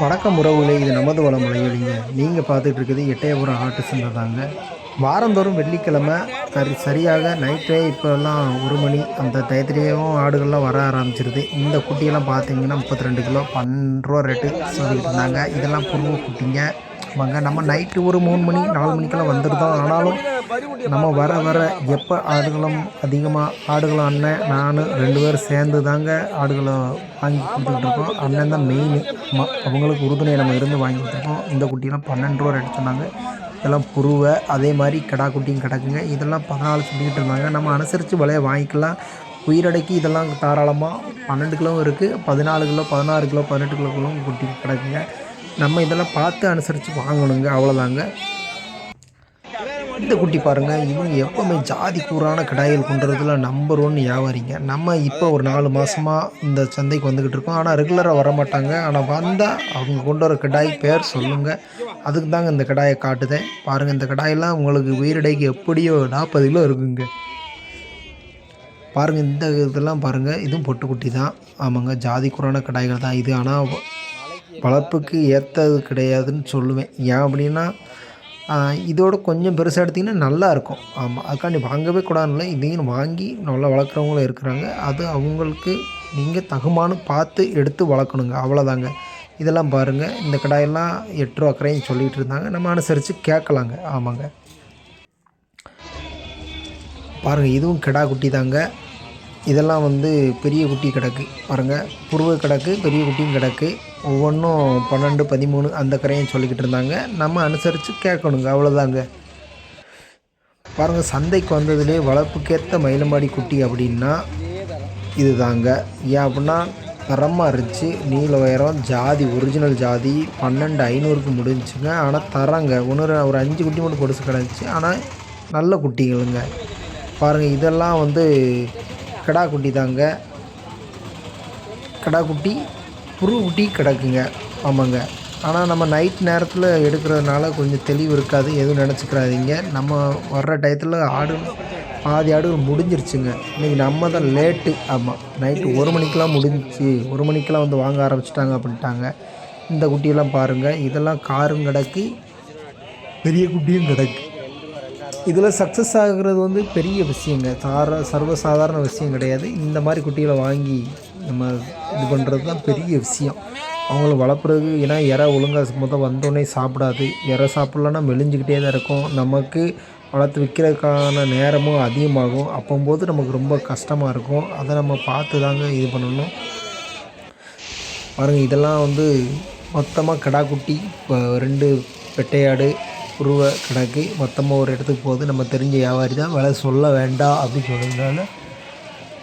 வணக்கம் உறவுகளே இது நமது வளம் முறையிலிங்க நீங்கள் பார்த்துட்டு இருக்குது எட்டயபுரம் ஆட்டு சந்தை தாங்க. வாரந்தோறும் வெள்ளிக்கிழமை சரி சரியாக நைட்டே இப்போல்லாம் ஒரு மணி அந்த டயத்துலேயும் ஆடுகள்லாம் வர ஆரம்பிச்சிருது. இந்த குட்டியெல்லாம் பார்த்தீங்கன்னா முப்பத்தி ரெண்டு கிலோ பன்னெண்டு ரூபா ரேட்டு சொல்லிட்டு இருந்தாங்க. இதெல்லாம் புருவ குட்டிங்க. வாங்க நம்ம நைட்டு ஒரு மூணு மணி நாலு மணிக்கெல்லாம் வந்துருந்தோம் ஆனாலும் நம்ம வர வர எப்போ ஆடுகளும் அதிகமாக ஆடுகளும் அண்ணன் நான் ரெண்டு பேரும் சேர்ந்து தாங்க ஆடுகளை வாங்கி கொடுத்துக்கிட்டு இருக்கோம். அண்ணன் தான் மெயின் அவங்களுக்கு உறுதுணையை நம்ம இருந்து வாங்கி கொடுத்துருக்கோம். இந்த குட்டியெல்லாம் பன்னெண்டு ரூபா ரேட் சொன்னாங்க. இதெல்லாம் புருவை அதே மாதிரி கடா குட்டியும் கிடக்குங்க. இதெல்லாம் பதினாலு சொல்லிக்கிட்டு இருந்தாங்க. நம்ம அனுசரித்து விலையை வாங்கிக்கலாம். உயிரடக்கி இதெல்லாம் தாராளமாக பன்னெண்டு கிலோவும் இருக்குது பதினாலு கிலோ பதினாறு கிலோ பதினெட்டு கிலோ குட்டி கிடக்குங்க. நம்ம இதெல்லாம் பார்த்து அனுசரித்து வாங்கணுங்க அவ்வளோதாங்க இந்த குட்டி பாருங்கள் இவங்க எப்போவுமே ஜாதி கூறான கடாய்கள் கொண்டுறதுல நம்பர் ஒன் வியாபாரிங்க. நம்ம இப்போ ஒரு நாலு மாதமாக இந்த சந்தைக்கு வந்துக்கிட்டு இருக்கோம். ஆனால் ரெகுலராக வர மாட்டாங்க ஆனால் வந்தால் அவங்க கொண்டு வர கடாய் பேர் சொல்லுங்கள் அதுக்கு தாங்க இந்த கடாயை காட்டுதேன். பாருங்கள் இந்த கடாயெல்லாம் உங்களுக்கு உயிரிடைக்கு எப்படியோ நாற்பது கிலோ இருக்குங்க. பாருங்கள் இந்த இதெல்லாம் பாருங்கள் இதுவும் பொட்டுக்குட்டி தான். ஆமாங்க ஜாதி குறான கடாய்கள் தான் இது. ஆனால் வளர்ப்புக்கு ஏற்றது கிடையாதுன்னு சொல்லுவேன். ஏன் அப்படின்னா இதோட கொஞ்சம் பெருசாக எடுத்திங்கன்னா நல்லா இருக்கும். ஆமாம் அதுக்காண்டி வாங்கவே கூடாதுல இதையும் வாங்கி நல்லா வளர்க்குறவங்களும் இருக்கிறாங்க. அது அவங்களுக்கு நீங்கள் தகுமானு பார்த்து எடுத்து வளர்க்கணுங்க. அவ்வளோதாங்க இதெல்லாம் பாருங்கள் இந்த கடாயெல்லாம் எட்டு ரூபா அக்கறையும் சொல்லிகிட்டு இருந்தாங்க. நம்ம அனுசரித்து கேட்கலாங்க. ஆமாங்க. பாருங்கள் இதுவும் கிடா குட்டி தாங்க. இதெல்லாம் வந்து பெரிய குட்டி கிடக்கு. பாருங்கள் புருவ கிடக்கு பெரிய குட்டியும் கிடக்கு. ஒவ்வொன்றும் பன்னெண்டு பதிமூணு அந்த கரையும் சொல்லிக்கிட்டு இருந்தாங்க. நம்ம அனுசரித்து கேட்கணுங்க. அவ்வளோதாங்க. பாருங்கள் சந்தைக்கு வந்ததுலேயே வளர்ப்புக்கேற்ற மயிலம்பாடி குட்டி அப்படின்னா இது தாங்க ஏன் அப்படின்னா தரமாக இருந்துச்சு. நீல உயரம் ஜாதி ஒரிஜினல் ஜாதி பன்னெண்டு ஐநூறுக்கு முடிஞ்சுங்க. ஆனால் தரங்க. ஒன்று ஒரு அஞ்சு குட்டி மட்டும் பொடுசு கிடந்துச்சு. ஆனால் நல்ல குட்டிகளுங்க. பாருங்கள் இதெல்லாம் வந்து கிடா குட்டி தாங்க கிடா குட்டி புருட்டி கிடக்குங்க. ஆமாங்க. ஆனால் நம்ம நைட் நேரத்தில் எடுக்கிறதுனால கொஞ்சம் தெளிவு இருக்காது. எதுவும் நினச்சிக்கிறாதீங்க. நம்ம வர்ற டயத்தில் ஆடு பாதி ஆடு முடிஞ்சிருச்சுங்க. இன்றைக்கி நம்ம தான் லேட்டு ஆமாம் நைட்டு ஒரு மணிக்கெலாம் முடிஞ்சிச்சு. ஒரு மணிக்கெலாம் வந்து வாங்க ஆரம்பிச்சிட்டாங்க அப்படின்ட்டாங்க. இந்த குட்டியெல்லாம் பாருங்கள் இதெல்லாம் காரும் கிடக்கு. பெரிய குட்டியும் கிடக்கு. இதில் சக்ஸஸ் ஆகுறது வந்து பெரிய விஷயங்க. சார சர்வசாதாரண விஷயம் கிடையாது. இந்த மாதிரி குட்டிகளை வாங்கி நம்ம இது பண்ணுறது தான் பெரிய விஷயம். அவங்கள வளர்ப்புறது ஏன்னா இறை ஒழுங்காக மொத்தம் வந்தோடனே சாப்பிடாது. இறை சாப்பிட்லன்னா மெலிஞ்சிக்கிட்டே தான் இருக்கும். நமக்கு வளர்த்து விற்கிறதுக்கான நேரமும் அதிகமாகும். அப்போம்போது நமக்கு ரொம்ப கஷ்டமாக இருக்கும். அதை நம்ம பார்த்து தாங்க இது பண்ணணும். பாருங்கள் இதெல்லாம் வந்து மொத்தமாக கிடாக்குட்டி இப்போ ரெண்டு பெட்டையாடு உருவ கிடக்கு மொத்தமாக ஒரு இடத்துக்கு போகுது. நம்ம தெரிஞ்ச வியாபாரி தான் விலை சொல்ல வேண்டாம் அப்படின்னு சொன்னதுனால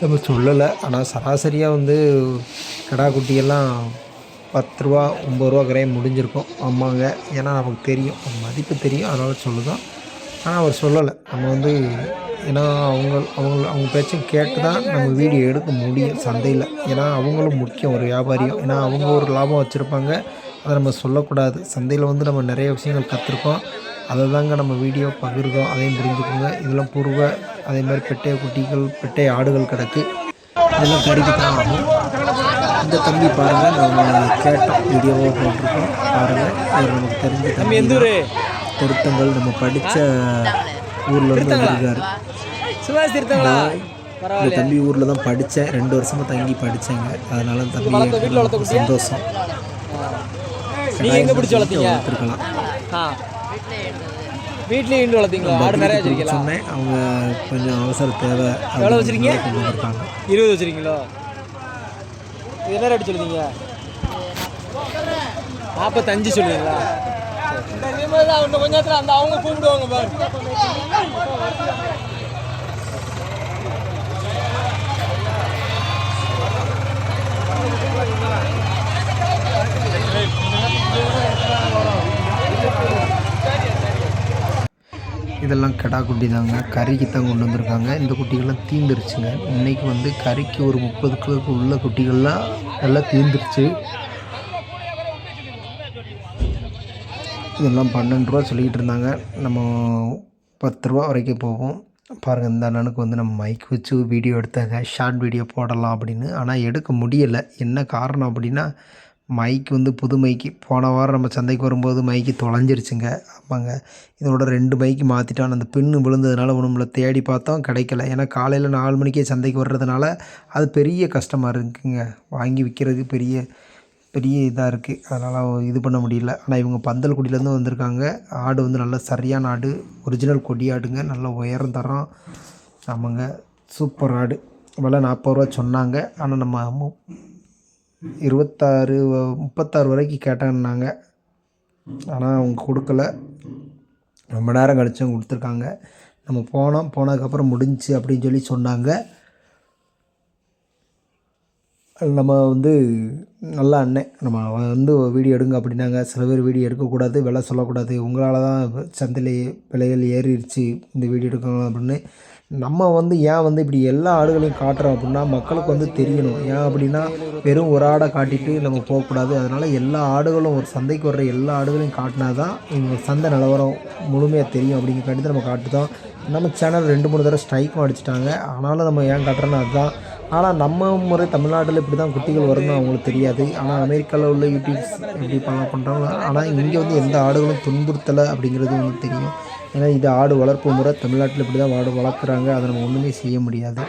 நம்ம சொல்லலை. ஆனால் சராசரியாக வந்து கிடா குட்டியெல்லாம் பத்து ரூபா ஒம்பது ரூபா கரையும் முடிஞ்சிருக்கும். ஆமாங்க. ஏன்னா நமக்கு தெரியும். மதிப்பு தெரியும். அதனால் சொல்லுதான். ஆனால் அவர் சொல்லலை. நம்ம வந்து ஏன்னா அவங்க அவங்க அவங்க பேச்சும் கேட்டு தான் நம்ம வீடியோ எடுக்க முடியும் சந்தையில். ஏன்னா அவங்களும் முக்கியம் ஒரு வியாபாரியும். ஏன்னா அவங்க ஒரு லாபம் வச்சுருப்பாங்க. அதை நம்ம சொல்லக்கூடாது. சந்தையில் வந்து நம்ம நிறைய விஷயங்கள் கற்றுருக்கோம் அதை தாங்க நம்ம வீடியோ பகிர்ந்தோம் அதையும் புரிஞ்சுக்கோங்க. இதெல்லாம் பூர்வ அதே மாதிரி பெட்டை குட்டிகள் பெட்டை ஆடுகள் கிடக்கு. இதெல்லாம் கறிக்கு தான் ஆகும் இந்த தம்பி பாருங்கள் நம்ம கேட்டோம் வீடியோவாக போட்டிருக்கோம். பாருங்கள் இவர் நமக்கு தெரிஞ்ச தம்பி. திருத்தங்கள் நம்ம படித்த ஊரில் இருந்து வந்திருக்காரு. இந்த தம்பி ஊரில் தான் படித்தேன் ரெண்டு வருஷமாக தங்கி படித்தேங்க அதனால தம்பி சந்தோஷம். நீங்க எங்க பிடிச்சு வளர்த்தீங்க? வளர்த்துருக்கலாம். வீட்லயே இண்டு வளர்த்தீங்களா? ஆடு நிறைய வச்சிருக்கீங்களா? சொன்னேன். அவங்க கொஞ்சம் அவசர தேவை எவ்வளோ வச்சிருக்கீங்க? இருபது வச்சிருக்கீங்களோ? இது என்ன ரேட்டு சொல்லுவீங்க நாற்பத்தஞ்சு சொல்லுவீங்களா? கொஞ்ச நேரத்தில் அந்த அவங்க கூப்பிடுவாங்க பாரு இதெல்லாம் கிடா குட்டி தாங்க கறிக்கு தான் கொண்டு வந்திருக்காங்க. இந்த குட்டிகள்லாம் தீந்துருச்சுங்க. இன்றைக்கி வந்து கறிக்கு ஒரு முப்பது கிலோக்கு உள்ள குட்டிகள்லாம் எல்லாம் தீந்துருச்சு. இதெல்லாம் பன்னெண்டு ரூபா சொல்லிக்கிட்டு இருந்தாங்க. நம்ம பத்து ரூபா வரைக்கும் போவோம் பாருங்கள் இந்த அண்ணனுக்கு வந்து நம்ம மைக் வச்சு வீடியோ எடுத்தாங்க. ஷார்ட் வீடியோ போடலாம் அப்படின்னு. ஆனால் எடுக்க முடியலை. என்ன காரணம் அப்படின்னா மைக் வந்து புது மைக்கு. போன வாரம் நம்ம சந்தைக்கு வரும்போது மைக்கு தொலைஞ்சிருச்சுங்க. ஆமாங்க. இதோட ரெண்டு மைக்கு மாற்றிட்டோம் அந்த பின்னு விழுந்ததுனால நம்மள தேடி பார்த்தோம். கிடைக்கல. ஏன்னா காலையில் நாலு மணிக்கே சந்தைக்கு வர்றதுனால அது பெரிய கஷ்டமாக இருக்குங்க. வாங்கி விற்கிறதுக்கு பெரிய பெரிய இதாக இருக்குது அதனால் இது பண்ண முடியல. ஆனால் இவங்க பந்தல்குடியிலேருந்து வந்திருக்காங்க. ஆடு வந்து நல்ல சரியான ஆடு. ஒரிஜினல் கொடி ஆடுங்க. நல்ல உயரம் தரோம். ஆமாங்க. சூப்பர் ஆடு. விலை நாற்பது ரூபா சொன்னாங்க. ஆனால் நம்ம இருபத்தாறு முப்பத்தாறு வரைக்கும் கேட்டேன்னாங்க. ஆனால் அவங்க கொடுக்கல. ரொம்ப நேரம் கழிச்சு அவங்க கொடுத்துருக்காங்க. நம்ம போனோம். போனதுக்கப்புறம் முடிஞ்சுச்சு அப்படின்னு சொல்லி சொன்னாங்க. நம்ம வந்து நல்லா அண்ணன். நம்ம வந்து வீடியோ எடுங்க அப்படின்னாங்க. சில பேர் வீடியோ எடுக்கக்கூடாது விலை சொல்லக்கூடாது. உங்களால் தான் சந்தையில் விலைகள் ஏறிடுச்சு. இந்த வீடியோ எடுக்கணும் அப்படின்னு நம்ம வந்து ஏன் வந்து இப்படி எல்லா ஆடுகளையும் காட்டுறோம் அப்படின்னா மக்களுக்கு வந்து தெரியணும். ஏன் அப்படின்னா வெறும் ஒரு ஆடை காட்டிட்டு நம்ம போகக்கூடாது. அதனால் எல்லா ஆடுகளும் ஒரு சந்தைக்கு வர்ற எல்லா ஆடுகளையும் காட்டினா தான் இந்த சந்தை நிலவரம் முழுமையாக தெரியும் அப்படிங்கிறக்காண்டி நம்ம காட்டுதோம் நம்ம சேனல் ரெண்டு மூணு தடவை ஸ்ட்ரைக்கும் அடிச்சிட்டாங்க. ஆனாலும் நம்ம ஏன் காட்டுறோன்னா அதுதான். ஆனால் நம்ம முறை தமிழ்நாட்டில் இப்படி தான் குட்டிகள் வரும்னு அவங்களுக்கு தெரியாது. ஆனால் அமெரிக்காவில் உள்ள யூடியூப்ஸ் எப்படி பண்ண பண்ணுறாங்க ஆனால் இங்கே வந்து எந்த ஆடுகளும் துன்புறுத்தலை அப்படிங்கிறது வந்து தெரியும். ஏன்னா இது ஆடு வளர்ப்பு முறை. தமிழ்நாட்டில் இப்படி தான் ஆடு வளர்க்குறாங்க. அதை நம்ம ஒன்றுமே செய்ய முடியாது.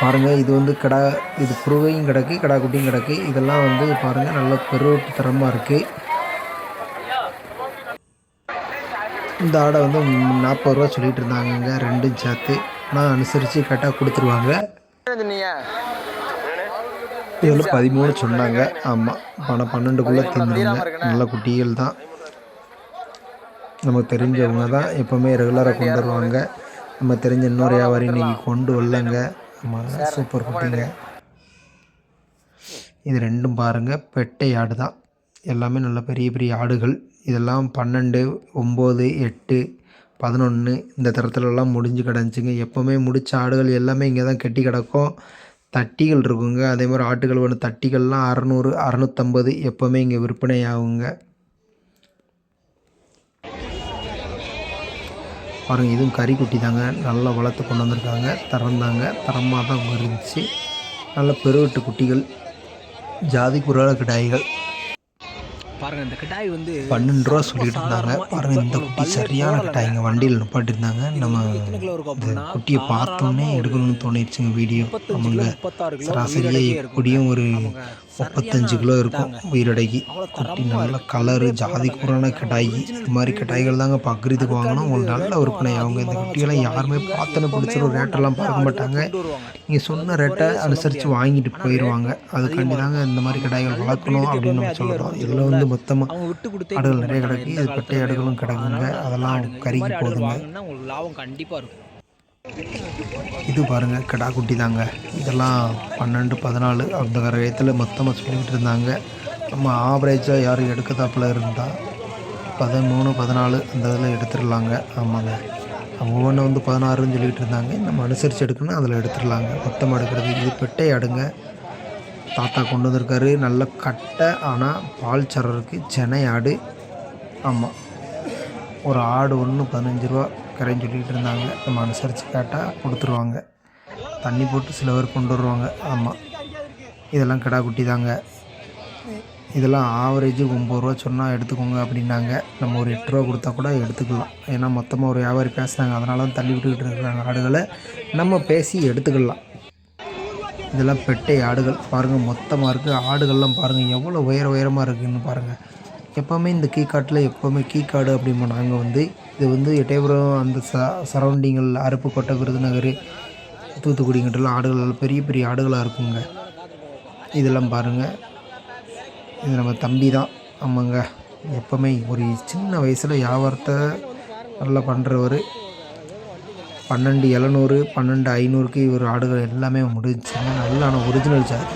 பாருங்கள் இது வந்து கடா இது புருவையும் கிடக்கு கடா குட்டியும் கிடக்கு. இதெல்லாம் வந்து பாருங்கள் நல்ல பெருவட்டு தரமாக இருக்குது இந்த ஆடை வந்து நாற்பது ரூபா சொல்லிட்டு இருந்தாங்கங்க ரெண்டும் சேர்த்து ஆனால் அனுசரித்து கரெக்டாக கொடுத்துருவாங்க. இதில் பதிமூணு சொன்னாங்க. ஆமாம் பணம் பன்னெண்டுக்குள்ளே தந்துருங்க நல்ல குட்டிகள் தான். நமக்கு தெரிஞ்சவங்க தான் எப்போவுமே ரெகுலராக கொண்டு வருவாங்க. நம்ம தெரிஞ்ச இன்னொரு வியாபாரி இன்னைக்கு கொண்டு வரலங்க. ஆமாங்க சூப்பர் குட்டிங்க. இது ரெண்டும் பாருங்கள் பெட்டை ஆடு தான். எல்லாமே நல்ல பெரிய பெரிய ஆடுகள். இதெல்லாம் பன்னெண்டு ஒம்பது எட்டு பதினொன்று இந்த தரத்துலலாம் முடிஞ்சு கிடந்துச்சுங்க. எப்போவுமே முடித்த ஆடுகள் எல்லாமே இங்கே தான் கெட்டி கிடக்கும். தட்டிகள் இருக்குங்க. அதே மாதிரி ஆட்டுகள் வந்து தட்டிகள்லாம் அறநூறு அறநூற்றம்பது எப்போவுமே இங்கே விற்பனை ஆகுங்க. பாருங்கள் இதுவும் கறி குட்டி தாங்க நல்லா வளர்த்து கொண்டு வந்திருக்காங்க. தரந்தாங்க தரமாக தான் இருந்துச்சு. நல்ல பெருவெட்டு குட்டிகள். ஜாதி புறால கிடாய்கள். பாருங்க இந்த கிட்டாய் வந்து பன்னெண்டு ரூபா சொல்லிட்டு இருந்தாங்க. பாருங்கள் இந்த குட்டி சரியான கிட்டாய்ங்க வண்டியில் நிப்பாட்டிருந்தாங்க நம்ம இந்த குட்டியை பார்த்தோன்னே எடுக்கணும்னு தோணிடுச்சுங்க வீடியோ. கிலோ சராசரியாக எப்படியும் ஒரு. முப்பத்தஞ்சு கிலோ இருக்கும். உயிரடக்கி குட்டி நல்ல கலரு ஜாதி போடுறாங்க. குரான கிடாய். இது மாதிரி கிடாய்கள் தாங்க பக்ரீத்துக்கு வாங்கணும். ஒரு நல்ல விற்பனை அவங்க இந்த குட்டியெல்லாம் யாருமே பார்த்தோன்னு பிடிச்சிரும் ரேட்டெல்லாம் பார்க்க மாட்டாங்க. நீங்கள் சொன்ன ரேட்டை அனுசரித்து வாங்கிட்டு போயிடுவாங்க அதுக்காண்டி தாங்க இந்த மாதிரி கிடாய்கள் வளர்க்கணும் அப்படின்னு நம்ம சொல்கிறோம் இதில் வந்து மொத்தமாக ஆடுகள் நிறைய கிடக்கு. இது பெட்டை ஆடுகளும் கிடக்குங்க. அதெல்லாம் கறிக்கு போதுங்க. உங்களுக்கு லாபம் கண்டிப்பாக இருக்கும் இது பாருங்கள் கிடா குட்டி தாங்க. இதெல்லாம் பன்னெண்டு பதினாலு அந்த கரையத்தில் மொத்தமாக சொல்லிக்கிட்டு இருந்தாங்க. நம்ம ஆவரேஜாக யாரும் எடுக்கதாப்பில் இருந்தால் பதிமூணு பதினாலு அந்த இதில் எடுத்துடலாங்க. ஆமாங்க. ஒவ்வொன்றும் வந்து பதினாறுன்னு சொல்லிக்கிட்டு இருந்தாங்க. நம்ம அனுசரித்து எடுக்கணும் அதில் எடுத்துடலாங்க. மொத்தமாக எடுக்கிறது இது பெட்டை ஆடுங்க. தாத்தா கொண்டு வந்திருக்காரு. நல்ல கட்டை ஆனால் பால் சரருக்கு சென்னை ஆடு. ஆமாம் ஒரு ஆடு ஒன்று பதினஞ்சு ரூபா. கரைன்னு சொல்லிக்கிட்டு இருந்தாங்க. நம்ம அனுசரித்து கேட்டால் கொடுத்துருவாங்க. தண்ணி போட்டு சில பேர் கொண்டு வருவாங்க. ஆமாம் இதெல்லாம் கிடா குட்டி தாங்க. இதெல்லாம் ஆவரேஜ் ஒம்பது ரூபா சொன்னால் எடுத்துக்கோங்க அப்படின்னாங்க. நம்ம ஒரு எட்டு ரூபா கொடுத்தா கூட எடுத்துக்கலாம். ஏன்னா மொத்தமாக ஒரு வியாபாரி பேசுகிறாங்க அதனால தான் தள்ளி விட்டுக்கிட்டு இருக்கிறாங்க ஆடுகளை. நம்ம பேசி எடுத்துக்கலாம். இதெல்லாம் பெட்டை ஆடுகள். பாருங்கள் மொத்தமாக இருக்குது ஆடுகள்லாம் பாருங்கள் எவ்வளோ உயர உயரமாக இருக்குதுன்னு பாருங்கள் எப்போவுமே இந்த கீ காட்டில் எப்போவுமே கீ காடு அப்படிம்போ நாங்கள் வந்து இது வந்து எட்டயபுரம் அந்த ச சரௌண்டிங்கில் அருப்புக்கோட்டை விருதுநகர் தூத்துக்குடிங்கிட்டலாம் ஆடுகள் எல்லாம் பெரிய பெரிய ஆடுகளாக இருக்குங்க. இதெல்லாம் பாருங்கள் இது நம்ம தம்பி தான். ஆமாங்க. எப்போவுமே ஒரு சின்ன வயசில் வியாபாரத்தை நல்லா பண்ணுறவர் பன்னெண்டு எழுநூறு பன்னெண்டு ஐநூறுக்கு இவர் ஆடுகள் எல்லாமே முடிஞ்சுங்க நல்லா ஆனால் ஒரிஜினல் சார்.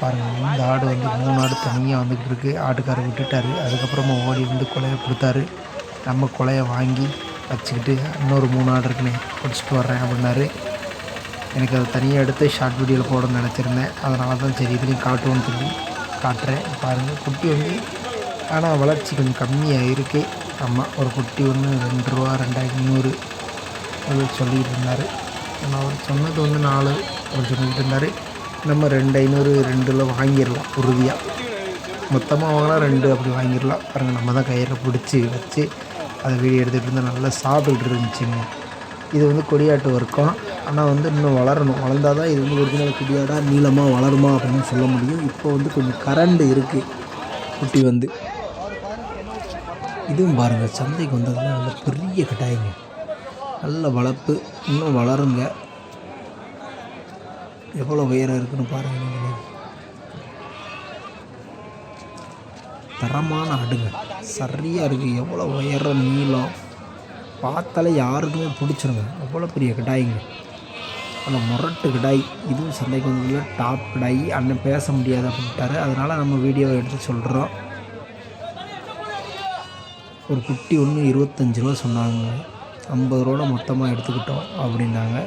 பாருங்கள் இந்த ஆடு வந்து மூணு ஆடு தனியாக வந்துக்கிட்டு இருக்கு. ஆட்டுக்காரர் விட்டுட்டாரு. அதுக்கப்புறமா ஓடி வந்து கொலையை கொடுத்தாரு. நம்ம கொலையை வாங்கி வச்சுக்கிட்டு இன்னொரு மூணு ஆடு இருக்குன்னு பிடிச்சிட்டு வர்றேன் அப்படின்னாரு. எனக்கு அதை தனியாக எடுத்து ஷார்ட் வீடியோவில் போடணும்னு நினச்சிருந்தேன். அதனால தான் சரி இதுலேயும் காட்டுவோன்னு சொல்லி காட்டுறேன். பாருங்கள் குட்டி வந்து ஆனால் வளர்ச்சி கொஞ்சம் கம்மியாக இருக்குது ஆமாம் ஒரு குட்டி ஒன்று ரெண்டு ரூபா ரெண்டாயிரத்தி நூறு சொல்லிக்கிட்டு இருந்தார். நான் அவர் சொன்னது வந்து நாலு அவர் சொல்லிக்கிட்டு இருந்தார். நம்ம ரெண்டு ஐநூறு ரெண்டில் வாங்கிடலாம் உறுதியாக மொத்தமாக வாங்கினா ரெண்டு அப்படி வாங்கிடலாம். பாருங்கள் நம்ம தான் கயிறை பிடிச்சி வச்சு அதை வீடியோ எடுத்துகிட்டு இருந்தால் நல்லா சாப்பிட்டுட்டு இருந்துச்சுங்க. இது வந்து கொடியாட்டு வர்க்கம். ஆனால் வந்து இன்னும் வளரணும். வளர்ந்தால் தான் இது வந்து ஒரிஜினல் கொடியாடாக நீளமாக வளருமா அப்படின்னு சொல்ல முடியும். இப்போ வந்து கொஞ்சம் கரண்டு இருக்குது குட்டி வந்து. இதுவும் பாருங்கள் சந்தைக்கு வந்ததுன்னா நல்ல பெரிய கட்டாயங்க. நல்ல வளர்ப்பு. இன்னும் வளருங்க. எவ்வளோ உயரம் இருக்குன்னு பாருங்கள் நீங்களே. தரமான ஆடுங்க சரியாக இருக்குது எவ்வளோ உயரம் நீளம். பார்த்தாலே யாருக்குமே பிடிச்சிருங்க. அவ்வளோ பெரிய கிடாய்ங்க. அந்த முரட்டு கிடாய் இதுவும் சந்தைக்கு வந்ததில் டாப் கிடாய். அண்ணன் பேச முடியாது அப்படின்ட்டாரு. அதனால் நம்ம வீடியோவை எடுத்து சொல்கிறோம் ஒரு குட்டி ஒன்று இருபத்தஞ்சி ரூபா சொன்னாங்க. ஐம்பது ரூபா மொத்தமாக எடுத்துக்கிட்டோம் அப்படின்னாங்க.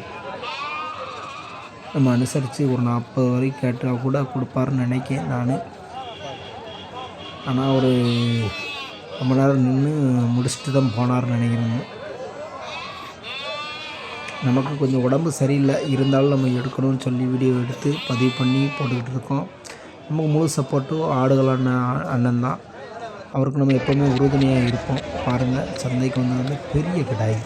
நம்ம அனுசரித்து ஒரு நாற்பது வரைக்கும் கேட்டால் கூட கொடுப்பாருன்னு நினைக்கேன் நான். ஆனால் ஒரு ரொம்ப நேரம் நின்று முடிச்சுட்டு தான் போனார்னு நினைக்கிறேங்க நமக்கு கொஞ்சம் உடம்பு சரியில்லை. இருந்தாலும் நம்ம எடுக்கணும்னு சொல்லி வீடியோ எடுத்து பதிவு பண்ணி போட்டுக்கிட்டு இருக்கோம். நமக்கு முழு சப்போர்ட்டும் ஆடுகள் அண்ணன் அண்ணன் தான். அவருக்கு நம்ம எப்போவுமே உறுதுணையாக இருப்போம். பாருங்கள் சந்தைக்கு வந்து பெரிய கிடாய்.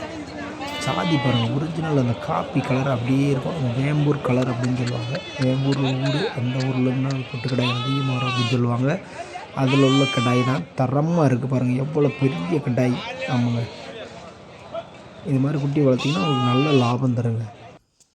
சாதி பாருங்கள் ஒரிஜினல் அந்த காப்பி கலர் அப்படியே இருக்கும். அந்த வேம்பூர் கலர் அப்படின்னு சொல்லுவாங்க. வேம்பூர் ஊர் அந்த ஊர்லன்னா பொட்டு கடாய் அதிகமாக வரும் அப்படின்னு சொல்லுவாங்க. அதில் உள்ள கடாய் தான் தரமாக இருக்குது பாருங்கள் எவ்வளோ பெரிய கடாய். ஆமாங்க. இது மாதிரி குட்டி வளர்த்திங்கன்னா உங்களுக்கு நல்ல லாபம் தருங்க.